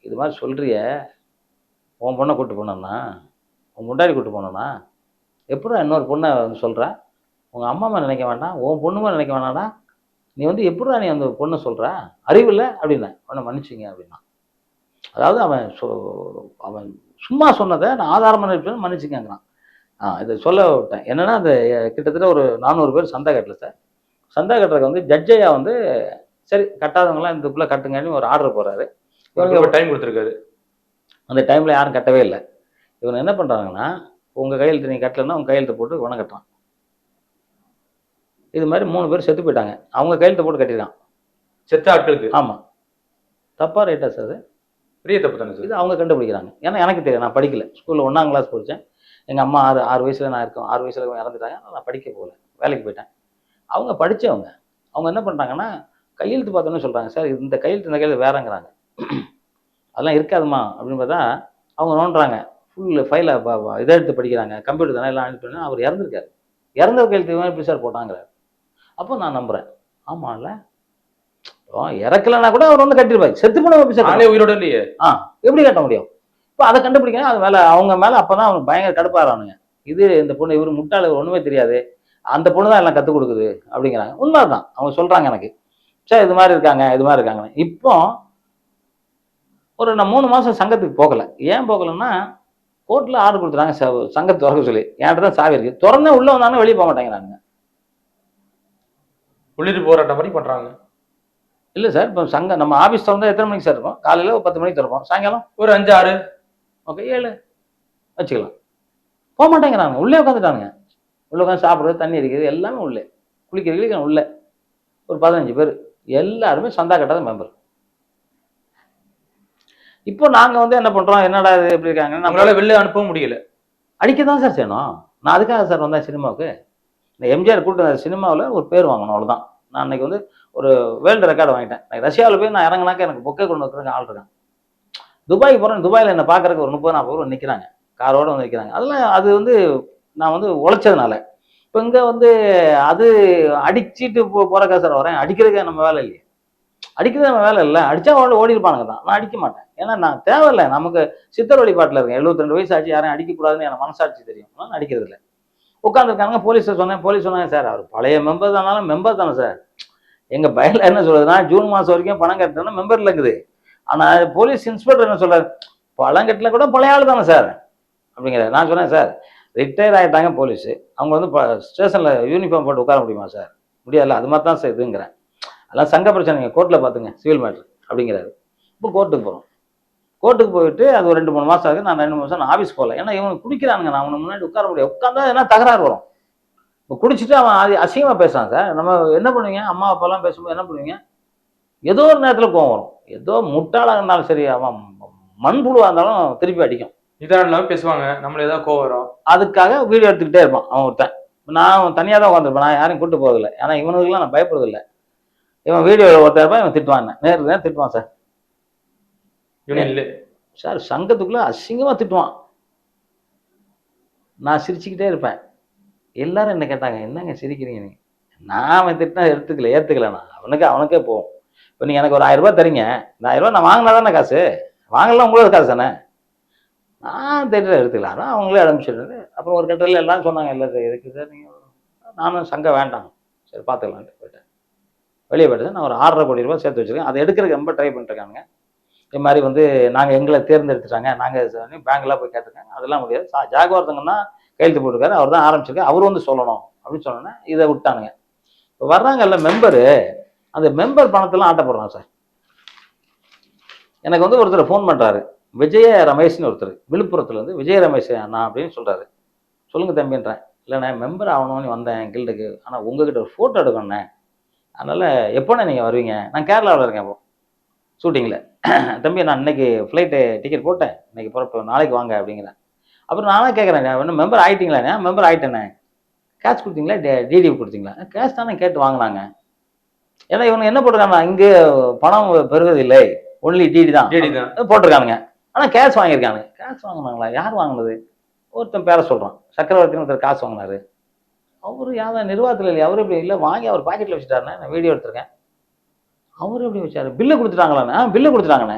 இது மாதிரி சொல்கிறிய உன் பொண்ணை கூப்பிட்டு போனோன்னா? உன் முண்டாடி கூப்பிட்டு போனோன்னா? எப்படா இன்னொரு பொண்ணை வந்து சொல்கிற உங்கள் அம்மா அம்மா நினைக்க வேண்டாம் உன் பொண்ணுமா நினைக்க வேண்டாம்டா நீ வந்து எப்படா நீ அந்த பொண்ணை சொல்கிற அறிவு இல்லை? அப்படின்னா உன்னை மன்னிச்சிங்க அப்படின்னா. அதாவது அவன் சொ அவன் சும்மா சொன்னதை நான் ஆதாரமாக இருப்பேன் மன்னிச்சுக்கங்கிறான். ஆ இதை சொல்ல விட்டேன். என்னன்னா அந்த கிட்டத்தட்ட ஒரு நானூறு பேர் சந்தை கட்டல சார். சந்தா கட்டுறதுக்கு வந்து ஜட்ஜையா வந்து சரி கட்டாதவங்களாம் இதுக்குள்ளே கட்டுங்கன்னு ஒரு ஆர்டர் போடுறாரு. இவங்க
டைம் கொடுத்துருக்காரு.
அந்த டைமில் யாரும் கட்டவே இல்லை. இவங்க என்ன பண்ணுறாங்கன்னா உங்கள் கையெழுத்து நீ கட்டலைன்னா உங்கள் கையெழுத்து போட்டு உன கட்டுறான் இது மாதிரி மூணு பேர் செத்து போயிட்டாங்க. அவங்க கையெழுத்து போட்டு கட்டிருக்கான்.
செத்த ஆட்களுக்கு?
ஆமாம் தப்பா ரைட்டா சார் அது?
பெரிய தப்பு தானே சார்
இது அவங்க கண்டுபிடிக்கிறாங்க. ஏன்னா எனக்கு தெரியும் நான் படிக்கல. ஸ்கூலில் ஒன்றாம் கிளாஸ் படித்தேன் எங்கள் அம்மா ஆறு ஆறு வயசில் நான் இருக்கேன் ஆறு வயசில் இறந்துட்டாங்க. நான் படிக்க போகல. வேலைக்கு போயிட்டேன். அவங்க படித்தவங்க அவங்க என்ன பண்ணுறாங்கன்னா கையெழுத்து பார்த்தோன்னே சொல்கிறாங்க சார் இந்த கையெழுத்து இந்த கையெழுத்து வேறங்கிறாங்க. அதெல்லாம் இருக்காதுமா அப்படின்னு பார்த்தா அவங்க நோண்டுறாங்க. ஃபுல் ஃபைலை இதை எடுத்து படிக்கிறாங்க. கம்ப்யூட்டர் தானே எல்லாம் அனுப்பி அவர் இறந்துருக்காரு. இறந்த கையெழுத்து எப்படி சார் போட்டாங்கிறார். அப்போ நான் நம்புகிறேன் ஆமாம்ல இறக்கலைன்னா கூட அவர் வந்து கட்டிருப்பாரு. செத்து போன சார்
ஆளே உயிரோட இல்லையே.
ஆ எப்படி கட்ட முடியும்? இப்போ அதை கண்டுபிடிக்கணும் அது மேலே அவங்க மேலே அப்போ தான் அவனுக்கு பயங்கர கடுப்பாகிறானுங்க இது இந்த பொண்ணு இவர் முட்டாள் ஒன்றுமே தெரியாது. அந்த பொண்ணு தான் எல்லாம் கற்றுக் கொடுக்குது அப்படிங்கிறாங்க. உண்மை தான் அவங்க சொல்கிறாங்க எனக்கு. சரி இது மாதிரி இருக்காங்க இது மாதிரி இருக்காங்க இப்போ ஒரு நான் மூணு மாதம் சங்கத்துக்கு போகல. ஏன் போகலைன்னா கோர்ட்டில் ஆர்டர் கொடுத்துறாங்க சங்கத்தை திறக்க சொல்லி. என்கிட்ட தான் சாவி இருக்குது திறந்தே உள்ளே வந்தாலும் வெளியே போக மாட்டேங்கிறாங்க.
உள்ளிட்டு போராட்டம் மாதிரி பண்றாங்க.
இல்லை சார் இப்போ சங்கம் நம்ம ஆஃபீஸ் திறந்தா எத்தனை மணிக்கு சார் இருக்கும் காலையில் ஒரு பத்து மணிக்கு திறப்போம். சாயங்காலம்?
ஒரு அஞ்சு ஆறு.
ஓகே ஏழு. வச்சுக்கலாம். போக மாட்டேங்கிறாங்க. உள்ளே உட்காந்துட்டானுங்க உள்ளே உட்காந்து சாப்பிட்றது தண்ணி அடிக்கிறது எல்லாமே உள்ளே. குளிக்கிற கிளிக்க உள்ளே. ஒரு பதினஞ்சு பேர். எல்லாருமே சந்தா கட்டாத மெம்பர். இப்போ நாங்கள் வந்து என்ன பண்ணுறோம் என்னடா இது எப்படி இருக்காங்க நம்மளால
வெளில அனுப்பவும் முடியல.
அடிக்க தான் சார் செய்யணும். நான் அதுக்காக சார் வந்தேன் சினிமாவுக்கு. இந்த எம்ஜிஆர் கூட்டு சினிமாவில் ஒரு பேர் வாங்கணும் அவ்வளோதான் நான் அன்னைக்கு வந்து ஒரு வேர்ல்டு ரெக்கார்டு வாங்கிட்டேன். நான் ரஷ்யாவில் போய் நான் இறங்கினாக்க எனக்கு பொக்கே கொண்டு வைக்கிறதுக்கு ஆள் இருக்கான் துபாய்க்கு போகிறேன் துபாயில் என்னை பார்க்கறதுக்கு ஒரு முப்பது நாற்பது பேர் நிற்கிறாங்க காரோட வந்து நிற்கிறாங்க அதெல்லாம் அது வந்து நான் வந்து உழைச்சதுனால. இப்போ இங்கே வந்து அது அடிச்சிட்டு போ போகிறக்கா சார் வரேன். அடிக்கிறதுக்கு நம்ம வேலை இல்லையே. அடிக்கிறது நம்ம வேலை இல்லை. அடித்தா அவங்கள ஓடி இருப்பானுங்க தான். நான் அடிக்க மாட்டேன். ஏன்னா நான் தேவையில்லை. நமக்கு சித்தர் வழிபாட்டில் இருக்கேன். 72 ரெண்டு வயசு ஆச்சு. யாரையும் அடிக்கக்கூடாதுன்னு எனக்கு மனசாட்சி தெரியும். நான் அடிக்கிறது இல்லை. உட்காந்துருக்காங்க போலீஸை சொன்னேன். போலீஸ் சொன்னாங்க சார் அவர் பழைய மெம்பர் தானாலும் மெம்பர் தானே சார். எங்கள் பயலில் என்ன சொல்கிறதுனா ஜூன் மாதம் வரைக்கும் பணம் கட்டணும்னா மெம்பரில் இருக்குது ஆனால் போலீஸ் இன்ஸ்பெக்டர் என்ன சொல்கிறார் பணம் கட்டில கூட பழைய ஆள் தானே சார். அப்படிங்கிற நான் சொன்னேன் சார் ரிட்டையர் ஆகிட்டாங்க போலீஸு அவங்க வந்து ஸ்டேஷனில் யூனிஃபார்ம் போட்டு உட்கார முடியுமா சார் முடியாதுல்ல? அது மாதிரி தான் சார் இதுங்கிறேன். அதெல்லாம் சங்க பிரச்சனைங்க கோர்ட்டில் பார்த்துங்க சிவில் மேட்ரு அப்படிங்கிறாரு. இப்போ கோர்ட்டுக்கு போகிறோம் கோர்ட்டுக்கு போயிட்டு அது ஒரு ரெண்டு மூணு மாதம் ஆகுது. நான் ரெண்டு மூணு மாதம் நான் ஆஃபீஸ் போகல. ஏன்னா இவனுக்கு குடிக்கிறானுங்க. நான் அவனுக்கு முன்னாடி உட்கார முடியாது. உட்காந்தா என்ன தகராறு வரும். இப்போ குடிச்சிட்டு அவன் அது அசிங்கமாக பேசுகிறான் சார் நம்ம என்ன பண்ணுவீங்க? அம்மா அப்பாலாம் பேசும்போது என்ன பண்ணுவீங்க? ஏதோ ஒரு நேரத்தில் கோவம் வரும். ஏதோ முட்டாளாக இருந்தாலும் சரி அவன் மண்புழுவாக இருந்தாலும் திருப்பி அடிக்கும்.
நிதானம் இல்லாம பேசுவாங்க. நம்மள ஏதாவது கோவம் வரும்.
அதுக்காக வீடியோ எடுத்துக்கிட்டே இருப்பான் அவன் ஒருத்தன். நான் தனியாக தான் உட்காந்துருப்பேன் நான் யாரையும் கூட்டு போகிறதில்ல ஏன்னா இவனுக்குலாம் நான் பயப்படுறதில்ல. இவன் வீடியோ ஒருத்தர் இருப்பான் இவன் திட்டுவான் நேருக்கு நேரம் திட்டுவான் சார்.
யூனியன்ல
சார் சங்கத்துக்குள்ள அசிங்கமாக திட்டுவான். நான் சிரிச்சுக்கிட்டே இருப்பேன். எல்லாரும் என்ன கேட்டாங்க என்னங்க சிரிக்கிறீங்க நீங்க? நான் அவன் திட்டினா எடுத்துக்கல ஏற்றுக்கல நான். அவனுக்கு அவனுக்கே போகும் இப்போ நீங்கள் எனக்கு ஒரு ஆயிரம் ரூபாய் தரீங்க. இந்த ஆயிரம் ரூபாய் நான் வாங்கினா தானே காசு? வாங்கலாம் உங்களோட காசு தானே? தேட்டரை எடுத்துக்கலாம் அவங்களே அனுப்பிச்சிடுறது. அப்புறம் ஒரு கட்டத்தில் எல்லாம் சொன்னாங்க இல்லை சார் எதுக்கு சார் நீங்கள் நானும் சங்கம் வேண்டாம். சரி பார்த்துக்கலான்ட்டு போயிட்டேன். வெளியே போயிட்டு நான் ஒரு ஆறரை கோடி ரூபாய் சேர்த்து வச்சுருக்கேன். அதை எடுக்கிறதுக்கு ரொம்ப ட்ரை பண்ணிட்டுருக்காங்க இது மாதிரி வந்து நாங்கள் எங்களை தேர்ந்தெடுத்துட்டாங்க. நாங்கள் பேங்க்லாம் போய் கேட்டிருக்காங்க. அதெல்லாம் முடியாது. சா ஜாகவர்த்தங்கன்னா கையெழுத்து போட்டிருக்காரு. அவர் தான் ஆரம்பிச்சிருக்காரு அவர் வந்து சொல்லணும். அப்படின்னு சொன்னோன்னே இதை விட்டானுங்க. இப்போ வர்றாங்கல்ல மெம்பரு அந்த மெம்பர் பணத்தெல்லாம் ஆட்டப்படுறான் சார். எனக்கு வந்து ஒருத்தர் ஃபோன் பண்ணுறாரு விஜய ரமேஷ்னு ஒருத்தர் விழுப்புரத்துல இருந்து விஜய ரமேஷ் அண்ணா அப்படின்னு சொல்கிறாரு சொல்லுங்க தம்பின்றேன். இல்லைண்ணே மெம்பர் ஆகணும்னு வந்தேன் கில்டுக்கு ஆனால் உங்ககிட்ட ஒரு ஃபோட்டோ எடுக்கணுண்ணே அதனால் எப்போண்ணே நீங்கள் வருவீங்க? நான் கேரளாவில் இருக்கேன் இப்போ ஷூட்டிங்கில் தம்பி நான் இன்னைக்கு ஃப்ளைட்டு டிக்கெட் போட்டேன். இன்னைக்கு புறப்பட்டு நாளைக்கு வாங்க அப்படிங்கிறேன். அப்புறம் நானே கேட்குறேன் இன்னும் மெம்பர் ஆயிட்டீங்களாண்ணே மெம்பர் ஆயிட்டேனே. கேஷ் கொடுத்தீங்களா? டிடி கொடுத்தீங்களா? கேஷ் தானே கேட்டு வாங்கினாங்க. ஏன்னா இவங்க என்ன போட்டிருக்காங்க? இங்கே பணம் பெறுவதில்லை. ஒன்லி டிடி தான்.
ஜேடி தான்.
போட்டிருக்கானுங்க. ஆனால் கேஷ் வாங்கியிருக்காங்க. கேஷ் வாங்கினாங்களா? யார் வாங்கினது? ஒருத்தன் பேரை சொல்கிறான் சக்கரவர்த்தின்னு ஒருத்தர் காசு வாங்கினாரு. அவர் யாரும் நிர்வாகத்தில் இல்லையா? அவர் இப்படி இல்லை வாங்கி அவர் பாக்கெட்டில் வச்சுட்டாருண்ணே நான் வீடியோ எடுத்திருக்கேன். அவர் எப்படி வச்சாரு? பில்லு கொடுத்துட்டாங்களாண்ணே? ஆ பில்லு கொடுத்துட்டாங்கண்ணே.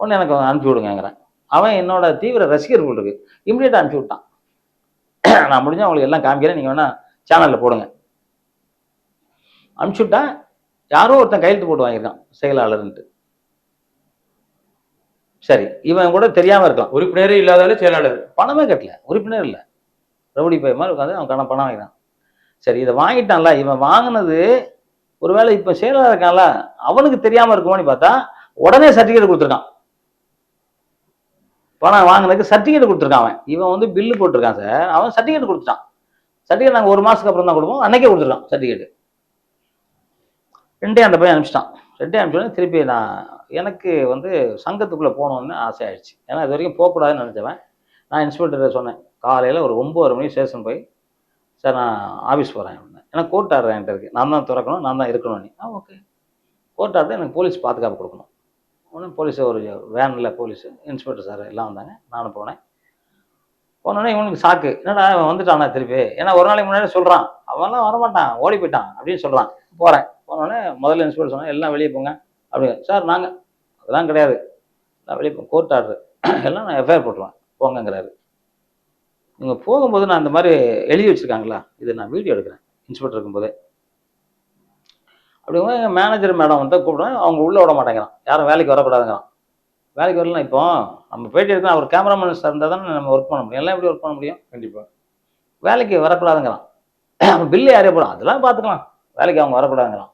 ஒன்று எனக்கு அனுப்பிச்சி விடுங்கிறேன் அவன் என்னோட தீவிர ரசிகர் இருக்கு. இம்மிடியட்டாக அனுப்பிச்சி விட்டான். நான் முடிஞ்சால் அவங்களுக்கு எல்லாம் காமிக்கிறேன். நீங்கள் வேணால் சேனலில் போடுங்க. அனுப்பிச்சி விட்டா யாரோ ஒருத்தன் கையெழுத்து போட்டு வாங்கியிருக்கான். செயலாளர்ன்ட்டு. சரி இவன் கூட தெரியாம இருக்கலாம்.
உறுப்பினரே இல்லாதாலே செயலாளர்.
பணமே கட்டல. உறுப்பினர் இல்லை. ரவுடி பை மாதிரி உட்காந்து அவன் பணம் வாங்கினான் சரி இதை வாங்கிட்டான்ல. இவன் வாங்கினது ஒருவேளை இப்போ செயலாளர் இருக்கான்ல அவனுக்கு தெரியாம இருக்குமோன்னு பார்த்தா உடனே சர்டிஃபிகேட் கொடுத்துருக்கான். பணம் வாங்கினதுக்கு சர்டிஃபிகேட் கொடுத்துருக்கான் அவன். இவன் வந்து பில்லு போட்டிருக்கான் சார் அவன் சர்டிஃபிகேட் கொடுத்துட்டான். சர்டிஃபிகேட் நாங்கள் ஒரு மாசத்துக்கு அப்புறம் தான் கொடுப்போம். அன்னைக்கே கொடுத்துருக்கான் சர்டிஃபிகேட் ரெண்டே அந்த பையன் அனுப்பிச்சிட்டான். ரெண்டே அனுப்பிச்சோடனே திருப்பி நான் எனக்கு வந்து சங்கத்துக்குள்ளே போகணுன்னு ஆசை ஆயிடுச்சு. ஏன்னா இது வரைக்கும் போகக்கூடாதுன்னு நினச்சவன். நான் இன்ஸ்பெக்டர் சொன்னேன் காலையில் ஒரு ஒம்பது மணி ஸ்டேஷன் போய் சார் நான் ஆஃபீஸ் போகிறேன் ஏன்னா கோர்ட் ஆர்டர் என்கிட்ட இருக்குது நான் தான் திறக்கணும் நான் தான் இருக்கணும் நீ ஆ ஓகே. கோர்ட் ஆர்டர் எனக்கு போலீஸ் பாதுகாப்பு கொடுக்கணும். உடனே போலீஸ் ஒரு வேனில் போலீஸு இன்ஸ்பெக்டர் சார் எல்லாம் வந்தாங்க. நானும் போனேன். போனோடனே இவனுக்கு சாக்கு என்னடா அவன் வந்துட்டானா திருப்பி? ஏன்னா ஒரு நாளைக்கு முன்னாடி சொல்கிறான் அவன்லாம் வரமாட்டான் ஓடி போயிட்டான் அப்படின்னு சொல்கிறான் போகிறேன் போனோடனே முதல்ல இன்ஸ்பெக்டர் சொன்னேன் எல்லாம் வெளியே போங்க அப்படிங்க சார் நாங்கள் அதெல்லாம் கிடையாது. நான் வெளியே கோர்ட் ஆர்டர் எல்லாம் நான் எஃப்ஐஆர் போட்டுருவேன். போங்கங்கிறாரு. இவங்க போகும்போது நான் இந்த மாதிரி எழுதி வச்சிருக்காங்களா? இது நான் வீடியோ எடுக்கிறேன். இன்ஸ்பெக்டர் இருக்கும்போதே. அப்படிங்கும்போது எங்கள் மேனேஜர் மேடம் வந்து கூப்பிடுறேன் அவங்க உள்ளே விட மாட்டேங்கிறான். யாரும் வேலைக்கு வரக்கூடாதுங்கிறான். வேலைக்கு வரலாம் இப்போ நம்ம பேட்டி எடுக்கணும் அவர் கேமராமேன் இருந்தால் தானே நம்ம ஒர்க் பண்ண முடியும். எல்லாம் எப்படி ஒர்க் பண்ண முடியும்?
கண்டிப்பா.
வேலைக்கு வரக்கூடாதுங்கிறான். பில்லு யாரையும் போடும். அதெல்லாம் பார்த்துக்கலாம். வேலைக்கு அவங்க வரக்கூடாதுங்கிறான்.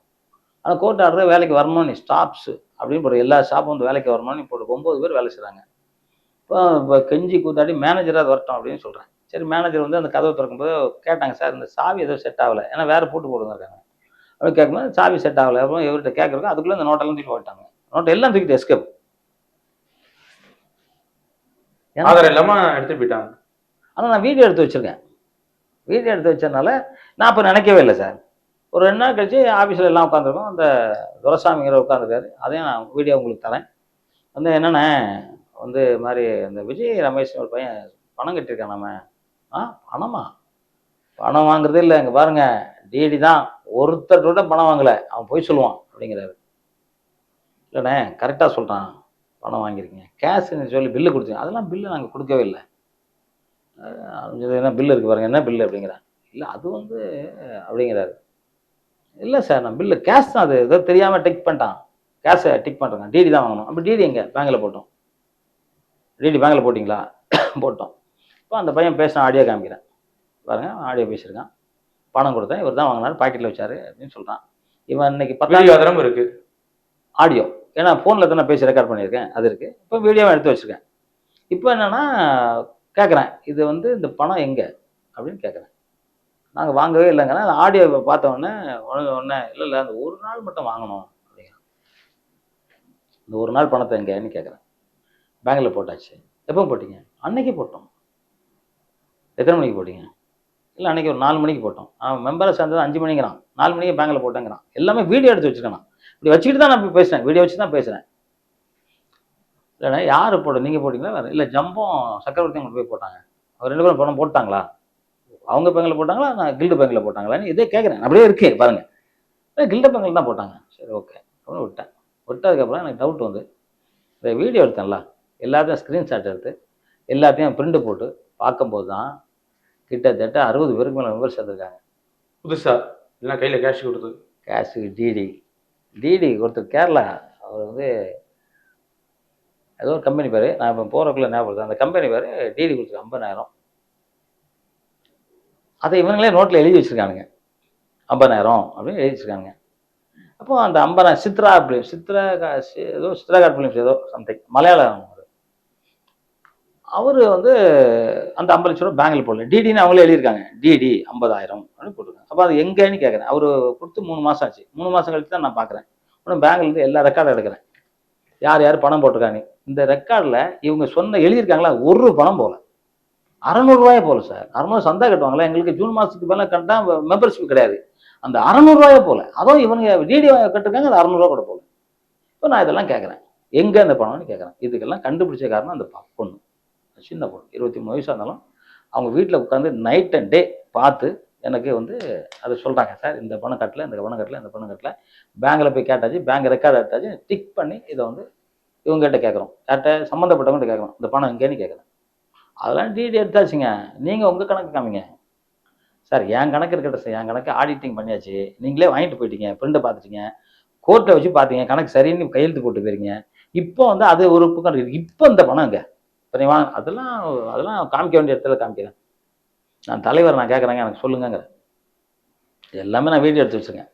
ஆனால் கோர்ட் ஆர்டர் வேலைக்கு வரணும் நீ ஸ்டாப்ஸு அப்படின்னு போட்டு எல்லா ஸ்டாஃபும் வந்து வேலைக்கு வரணும் நீ போட்டு ஒம்பது பேர் வேலை செய்கிறாங்க இப்போ இப்போ கெஞ்சி கூத்தாடி மேனேஜராக வரட்டும் அப்படின்னு சொல்கிறேன் சரி மேனேஜர் வந்து அந்த கதவை திறக்கும்போது கேட்டாங்க சார் இந்த சாவி எதுவும் செட் ஆகலை. ஏன்னா வேறு போட்டு போடுங்க இருக்காங்க அப்படி கேட்கும்போது சாவி செட் ஆகலை. அப்புறம் இவர்கிட்ட கேட்குறோம் அதுக்குள்ளே இந்த நோட்டெல்லாம் தூக்கி போட்டாங்க நோட்டை எல்லாம் தூக்கிட்டு எஸ்கேப்
ஆதாரம் இல்லாம எடுத்துட்டு போயிட்டாங்க.
ஆனால் நான் வீடியோ எடுத்து வச்சிருக்கேன். வீடியோ எடுத்து வச்சதுனால நான் அப்போ நினைக்கவே இல்லை சார். ஒரு ரெண்டு நாள் கழிச்சு ஆஃபீஸில் எல்லாம் உட்காந்துருக்கோம் அந்த துரசாமிங்கிற உட்காந்துருக்காரு அதையும் நான் வீடியோ உங்களுக்கு தரேன் வந்து என்னென்ன வந்து மாதிரி இந்த விஜய் ரமேஷ் ஒரு பையன் பணம் கட்டியிருக்கான் நம்ம ஆ பணமா பணம் வாங்குறதே இல்லை இங்கே பாருங்கள் டிடி தான் ஒருத்தர் கூட பணம் வாங்கலை அவன் போய் சொல்லுவான் அப்படிங்கிறாரு இல்லைண்ணே கரெக்டாக சொல்கிறான் பணம் வாங்கியிருக்கீங்க கேஷுன்னு சொல்லி பில்லு கொடுத்தீங்க அதெல்லாம் பில்லு நாங்கள் கொடுக்கவே இல்லை என்ன பில்லு இருக்குது பாருங்கள் என்ன பில்லு அப்படிங்கிறான் இல்லை அது வந்து அப்படிங்கிறாரு இல்லை சார் நான் பில்லு கேஷ் தான் அது. ஏதோ தெரியாமல் டிக் பண்ணிட்டான். கேஷை டிக் பண்ணுறேங்க டிடி தான் வாங்கணும். அப்படி டிடி எங்கே? பேங்கில் போட்டோம். டிடி பேங்கில் போட்டிங்களா? போட்டோம். இப்போ அந்த பையன் பேசின ஆடியோ காமிக்கிறேன். பாருங்க ஆடியோ பேசியிருக்கான். பணம் கொடுத்தேன். இவர் தான் வாங்கினார். பாக்கெட்டில் வச்சாரு அப்படின்னு சொல்கிறான் இவன் இன்னைக்கு பத்தாம்
வீடியோ ஆதாரம் இருக்கு.
ஆடியோ ஏன்னா ஃபோனில் தானே பேசி ரெக்கார்ட் பண்ணியிருக்கேன். அது இருக்குது இப்போ வீடியோவை எடுத்து வச்சுருக்கேன். இப்போ என்னென்னா கேட்குறேன் இது வந்து இந்த பணம் எங்கே? அப்படின்னு கேட்குறேன் நாங்கள் வாங்கவே இல்லைங்கன்னா அந்த ஆடியோ பார்த்த உடனே உடனே உடனே இல்லை இல்லை அந்த ஒரு நாள் மட்டும் வாங்கணும் அப்படிங்க. இந்த ஒரு நாள் பணத்தை எங்கேன்னு கேட்குறேன் பேங்கில் போட்டாச்சு. எப்போ போட்டீங்க? அன்னைக்கு போட்டோம். எத்தனை மணிக்கு போட்டீங்க? இல்லை அன்னைக்கு ஒரு நாலு மணிக்கு போட்டோம். அவன் மெம்பரை சேர்ந்தது அஞ்சு மணிங்கிறான். நாலு மணிக்கு பேங்கில் போட்டேங்கிறான். எல்லாமே வீடியோ எடுத்து வச்சுருக்கேன். நான் இப்படி வச்சுக்கிட்டு தான் நான் பேசுகிறேன் வீடியோ வச்சு தான் பேசுகிறேன் இல்லைண்ணா யார் போட நீங்கள் போட்டிங்களா? வேறு இல்லை ஜம்பம் சக்கரவர்த்தி அவங்க போய் போட்டாங்க. அவர் ரெண்டு பேரும் பணம் போட்டாங்களா? அவங்க பேங்கில் போட்டாங்களா? நான் கில்டு பேங்கில் போட்டாங்களான்னு இதே கேட்குறேன் அப்படியே இருக்கே பாருங்க. இல்லை கில்டு பேங்கில் தான் போட்டாங்க. சரி ஓகே அப்படின்னு விட்டேன். விட்டதுக்கப்புறம் எனக்கு டவுட் வந்து இந்த வீடியோ எடுத்தேன்ல எல்லாத்தையும் ஸ்க்ரீன்ஷாட் எடுத்து எல்லாத்தையும் பிரிண்ட் போட்டு பார்க்கும்போது தான் கிட்டத்தட்ட அறுபது பேருக்கு மேலே மெம்பர் சேர்ந்துருக்காங்க.
புதுசா? இல்லைன்னா கையில கேஷ் கொடுத்து?
கேஷு டிடி டிடி ஒருத்தர் கேரளா. அவர் வந்து ஏதோ ஒரு கம்பெனி பேர். நான் இப்போ போகிறக்குள்ள ஞாபகம் அந்த கம்பெனி பேர் டிடி கொடுத்துருக்கு ஐம்பதாயிரம். அதை இவங்களே நோட்டில் எழுதி வச்சுருக்கானுங்க. ஐம்பதாயிரம் அப்படின்னு எழுதி வச்சுருக்காங்க அப்போது அந்த ஐம்பதாயிரம் சித்ரா ஃபிலிம் சித்ரா ஏதோ சித்ராகாட் ஃபிலிம்ஸ் ஏதோ சம்திங் மலையாளம் அவர் வந்து அந்த ஐம்பது லட்ச ரூபா பேங்கில் போடல. டிடின்னு அவங்களே எழுதியிருக்காங்க. டிடி ஐம்பதாயிரம் அப்படின்னு போட்டிருக்காங்க. அப்போ அது எங்கேன்னு கேட்குறேன். அவர் கொடுத்து மூணு மாதம் ஆச்சு. மூணு மாதம் கழித்து தான் நான் பார்க்குறேன். உடனே பேங்க்ல எல்லா ரெக்கார்டும் எடுக்கிறேன். யார் யார் பணம் போட்டிருக்காங்க. இந்த ரெக்கார்டில் இவங்க சொன்ன எழுதியிருக்காங்களா? ஒரு பணம் போகல. அறநூறுவாயே போல சார். அறநூறு சந்தா கட்டுவாங்களா எங்களுக்கு ஜூன் மாதத்துக்கு மேலே கட்டினா மெம்பர்ஷிப் கிடையாது. அந்த அறநூறுவாயை போகல அதுவும் இவனுங்க டிடி கட்டிருக்காங்க அது அறநூறுவா கூட போல. இப்போ நான் இதெல்லாம் கேட்குறேன் எங்கே அந்த பணம்னு கேட்குறேன் இதுக்கெல்லாம் கண்டுபிடிச்ச காரணம் அந்த பொண்ணு. சின்ன பொண்ணு. இருபத்தி மூணு வயசாக இருந்தாலும் அவங்க வீட்டில் உட்காந்து நைட் அண்ட் டே பார்த்து எனக்கு வந்து அதை சொல்கிறாங்க சார் இந்த பணம் கட்டல இந்த பணம் கட்டல இந்த பணம் கட்டல. பேங்க்கில் போய் கேட்டாச்சு பேங்க் ரெக்கார்டு எடுத்தாச்சு டிக் பண்ணி இதை வந்து இவங்ககிட்ட கேட்குறோம் யார்கிட்ட சம்மந்தப்பட்டவங்ககிட்ட கேட்குறோம் இந்த பணம் எங்கேன்னு கேட்குறேன் அதெல்லாம் டிடி எடுத்தாச்சுங்க. நீங்கள் உங்கள் கணக்கு காமிங்க. சார் என் கணக்கு இருக்கட்டும் சார். என் கணக்கு ஆடிட்டிங் பண்ணியாச்சு. நீங்களே வாங்கிட்டு போயிட்டீங்க. பிரிண்டை பார்த்துட்டீங்க. கோர்ட்டில் வச்சு பார்த்தீங்க. கணக்கு சரின்னு கையெழுத்து போட்டு போயிருங்க. இப்போ வந்து அது ஒரு பக்கம் இப்போ இந்த பணம் இங்கே வாங்க அதெல்லாம் அதெல்லாம் காமிக்க வேண்டிய இடத்துல காமிக்கிறேன். நான் தலைவர் நான் கேட்குறேங்க. எனக்கு சொல்லுங்கங்கிற எல்லாமே நான் வீடியோ எடுத்து வச்சுருக்கேன்.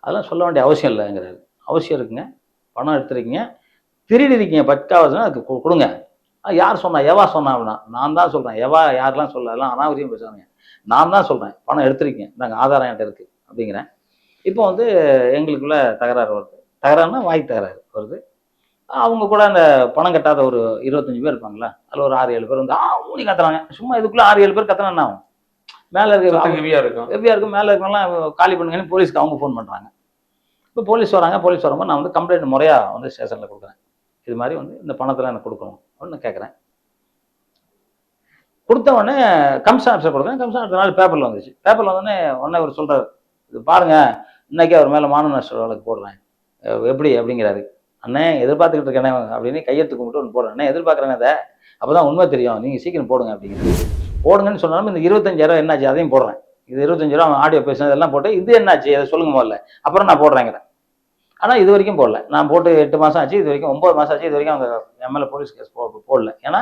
அதெல்லாம் சொல்ல வேண்டிய அவசியம் இல்லைங்கிறாரு. அவசியம் இருக்குங்க. பணம் எடுத்துருக்கீங்க. திருடி இருக்கீங்க. பத்தாவது அதுக்கு கொடுங்க. யார் சொன்னா? எவா சொன்னா அப்படின்னா நான் தான் சொல்கிறேன் எவா யாரெல்லாம் சொல்ல எல்லாம் அனாவசியம் பேசுறாங்க நான் தான் சொல்கிறேன் பணம் எடுத்திருக்கீங்க. நாங்கள் ஆதாரம் என்கிட்ட இருக்குது அப்படிங்கிறேன். இப்போ வந்து எங்களுக்குள்ள தகராறு வருது. தகராறுனா வாய் தகராறு வருது. அவங்க கூட அந்த பணம் கட்டாத ஒரு இருபத்தஞ்சு பேர் இருப்பாங்களா அதில் ஒரு ஆறு ஏழு பேர் வந்து ஆ ஊனி கத்துறாங்க. சும்மா இதுக்குள்ளே ஆறு ஏழு பேர் கத்துனா என்ன ஆகும்? மேலே இருக்க
சத்தம் ஹெவியா இருக்கும்.
ஹெவியாக இருக்கும். மேலே இருக்கவங்களாம் காலி பண்ணுங்கன்னு போலீஸ்க்கு அவங்க ஃபோன் பண்ணுறாங்க இப்போ போலீஸ் வராங்க போலீஸ் வரும்போது நான் வந்து கம்ப்ளைண்ட் முறையாக வந்து ஸ்டேஷனில் கொடுக்குறேன். இது மாதிரி வந்து இந்த பணத்தில் எனக்கு கொடுக்கணும். அப்படின்னு கேட்குறேன் கொடுத்த உடனே கமிஷன் ஆஃபீஸர் கொடுக்குறேன் கமிஷன் ஆஃபீஸர் நாள் பேப்பரில் வந்துச்சு. பேப்பரில் வந்தோடனே உடனே அவர் சொல்கிறார் இது பாருங்க இன்னைக்கே அவர் மேலே மாணவ நஷ்ட வழக்கு போடுறேன். எப்படி? அப்படிங்கிறாரு. அண்ணே எதிர்பார்த்துக்கிட்டு இருக்கேன். அப்படின்னு கையெழுத்து கும்பிட்டு ஒன்று போடுறேன். அண்ணே எதிர்பார்க்குறேன் அதை. அப்போ தான் உண்மை தெரியும். நீங்கள் சீக்கிரம் போடுங்க அப்படிங்கிறது போடுங்கன்னு சொன்னாலும் இந்த இருபத்தஞ்சாயிரம் என்னாச்சு? அதையும் போடுறேன். இது இருபத்தஞ்சாயிரம் ரூபா ஆடியோ பேசுனது எல்லாம் போட்டு இது என்னாச்சு? அதை சொல்லுங்க முதல்ல. அப்புறம் நான் போடுறேங்கிறேன். ஆனால் இது வரைக்கும் போடல. நான் போட்டு எட்டு மாதம் ஆச்சு இது வரைக்கும் ஒம்பது மாதம் ஆச்சு இது வரைக்கும் அவங்க எம்எல்ஏ போலீஸ் கேஸ் போ போடல. ஏன்னா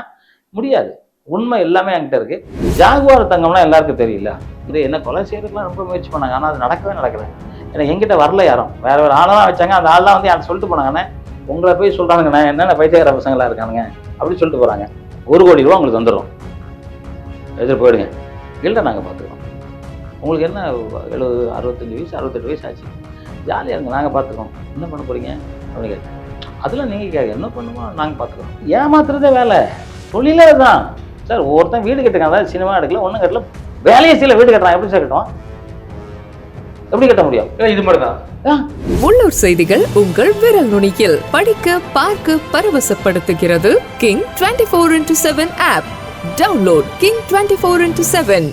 முடியாது. உண்மை எல்லாமே என்கிட்ட இருக்கு. ஜாகுவார் தங்கம்னா எல்லாருக்கும் தெரியல. இது என்ன கொலை செய்யறதுக்குலாம் ரொம்ப முயற்சி பண்ணாங்க. ஆனால் அது நடக்கவே நடக்கல. ஏன்னா எங்கிட்ட வரல யாரும். வேற வேற ஆளெல்லாம் வச்சாங்க. அந்த ஆள்லாம் வந்து யாரும் சொல்லிட்டு போனாங்கண்ணே உங்களை போய் சொல்றாங்கண்ணே என்னென்ன பைத்தியகார பசங்களாக இருக்கானுங்க? அப்படின்னு சொல்லிட்டு போகிறாங்க ஒரு கோடி ரூபா உங்களுக்கு வந்துடும் எடுத்துட்டு போயிடுங்க. இல்லை நாங்கள் பார்த்துக்கிறோம் உங்களுக்கு என்ன எழுபது அறுபத்தஞ்சு வயசு அறுபத்தெட்டு வயசு ஆச்சு? ஜாலியாக இருங்க நாங்கள் பார்த்துக்குறோம் என்ன பண்ண போறீங்க? அப்படின்னு கேட்டேன் அதெல்லாம் நீங்கள் கேட்க என்ன பண்ணுமோ? நாங்கள் பார்த்துக்குறோம் ஏமாத்துறதே வேலை. தொழிலே தான் சார் ஒருத்தன் வீடு கட்டுக்கான் அதாவது சினிமா எடுக்கல ஒன்றும் கட்டல. வேலையை செய்யல வீடு கட்டுறான். எப்படி சார் கட்டுவான்? எப்படி கட்ட முடியும்?
இது மாதிரி தான்
உள்ளூர் செய்திகள் உங்கள் விரல் நுனியில். படிக்க பார்க்க பரவசப்படுத்துகிறது. King twenty four into seven app download king twenty four into seven